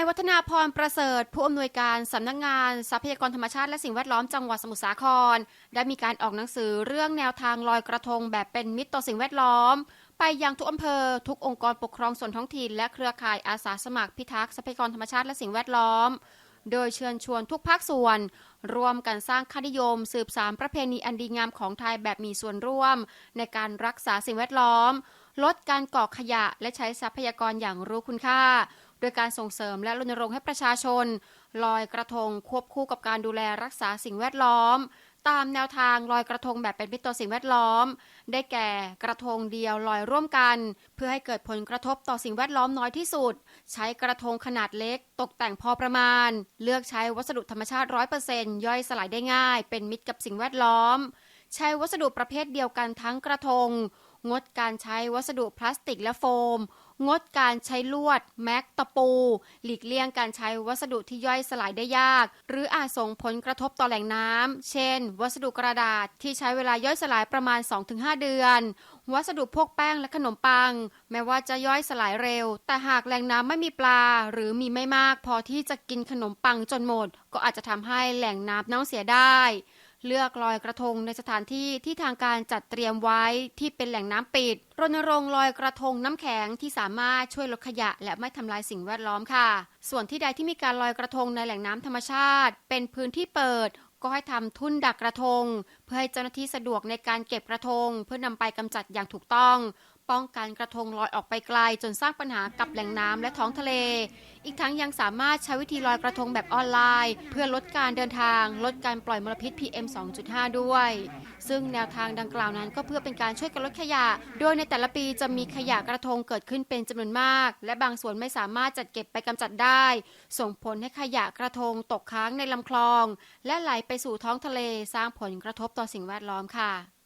ายวัฒนาพรประเสริฐ ผู้อำนวยการสำนักงงานทรัพยากรธรรมชาติและสิ่งแวดล้อมจังหวัดสมุทรสาคร ได้มีการออกหนังสือเรื่องแนวทางลอยกระทงแบบเป็นมิตรต่อสิ่งแวดล้อม ไปยังทุกอำเภอ ทุกองค์กรปกครองส่วนท้องถิ่นและเครือข่ายอาสาสมัครพิทักษ์ทรัพยากรธรรมชาติและสิ่งแวดล้อม โดยเชิญชวนทุกภาคส่วน ร่วมกันสร้างค่านิยม สืบสารประเพณีอันดีงามของไทยแบบมีส่วนร่วม ในการรักษาสิ่งแวดล้อม ลดการก่อขยะและใช้ทรัพยากรอย่างรู้คุณค่า โดยการส่งเสริมและรณรงค์ให้ประชาชน ลอยกระทงควบคู่กับการดูแลรักษาสิ่งแวดล้อม ตามแนวทางลอยกระทงแบบเป็นมิตรต่อสิ่งแวดล้อม ได้แก่กระทงเดียวลอยร่วมกัน เพื่อให้เกิดผลกระทบต่อสิ่งแวดล้อมน้อยที่สุด ใช้กระทงขนาดเล็ก ตกแต่งพอประมาณ เลือกใช้วัสดุธรรมชาติ100%ย่อยสลายได้ง่าย เป็นมิตรกับสิ่งแวดล้อม ใช้วัสดุประเภทเดียวกันทั้งกระทง งดการใช้วัสดุพลาสติกและโฟม งดการใช้ลวด แม็กตะปู หลีกเลี่ยงการใช้วัสดุที่ย่อยสลายได้ยาก หรืออาจส่งผลกระทบต่อแหล่งน้ำ เช่น วัสดุกระดาษที่ใช้เวลาย่อยสลายประมาณ 2-5 เดือน วัสดุพวกแป้งและขนมปัง แม้ว่าจะย่อยสลายเร็ว แต่หากแหล่งน้ำไม่มีปลา หรือมีไม่มาก พอที่จะกินขนมปังจนหมด ก็อาจจะทำให้แหล่งน้ำเน่าเสียได้ เลือกลอยกระทงในสถานที่ที่ทางการจัดเตรียมไว้ที่เป็นแหล่งน้ำปิด รณรงค์ลอยกระทงน้ำแข็งที่สามารถช่วยลดขยะ และไม่ทำลายสิ่งแวดล้อมค่ะ ส่วนที่ใดที่มีการลอยกระทงในแหล่งน้ำธรรมชาติ เป็นพื้นที่เปิดก็ให้ทำทุ่นดักกระทง เพื่อให้เจ้าหน้าที่สะดวกในการเก็บกระทง เพื่อนำไปกำจัดอย่างถูกต้อง ป้องกันกระทงลอยออกไปไกลจนสร้างปัญหากับแหล่งน้ำและท้องทะเล อีกทั้งยังสามารถใช้วิธีลอยกระทงแบบออนไลน์ เพื่อลดการเดินทาง ลดการปล่อยมลพิษ PM 2.5 ด้วย ซึ่งแนวทางดังกล่าวนั้นก็เพื่อเป็นการช่วยกันลดขยะ โดยในแต่ละปีจะมีขยะกระทงเกิดขึ้นเป็นจำนวนมาก และบางส่วนไม่สามารถจัดเก็บไปกำจัดได้ ส่งผลให้ขยะกระทงตกค้างในลำคลอง และไหลไปสู่ท้องทะเลสร้างผลกระทบต่อสิ่งแวดล้อมค่ะ